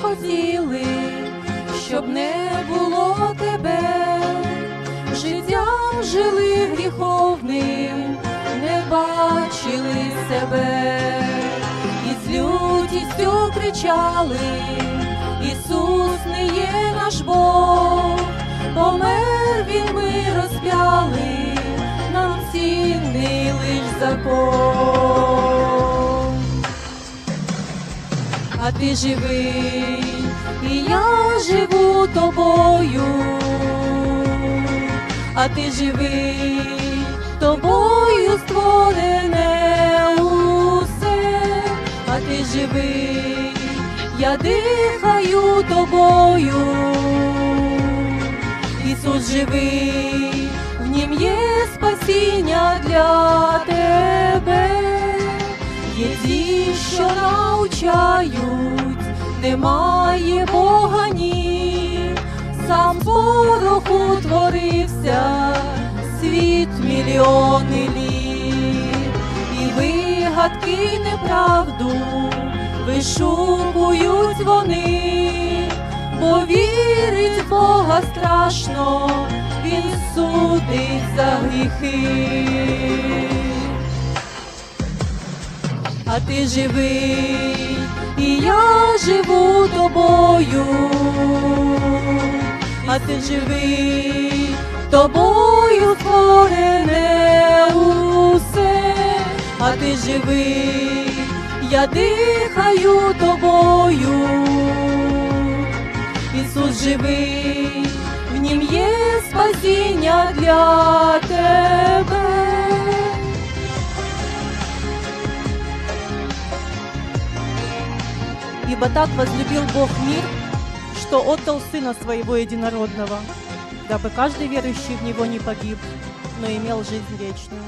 хотіли, щоб не було тебе, життям жили гріховним, не бачили себе, і з лютістю кричали, Ісус не є наш Бог, помер він, ми розп'яли, нам цінний лиш закон. А ти живий, і я живу тобою, а ти живий, тобою створене усе, а ти живий, я дихаю тобою. Ісус живий, в нім є спасіння для тебе. Є ті, що навчають, немає Бога ні, сам з пороху творився. Світ мільйони літ, і вигадки неправду вишукують вони, бо вірить в Бога страшно, він судить за гріхи. А ти живий, і я живу тобою, а ти живий, тобою творене усе, а ти живий, я дихаю тобою, Ісус живий, в нім є спасіння для Ибо так возлюбил Бог мир, что отдал Сына Своего Единородного, дабы каждый верующий в Него не погиб, но имел жизнь вечную.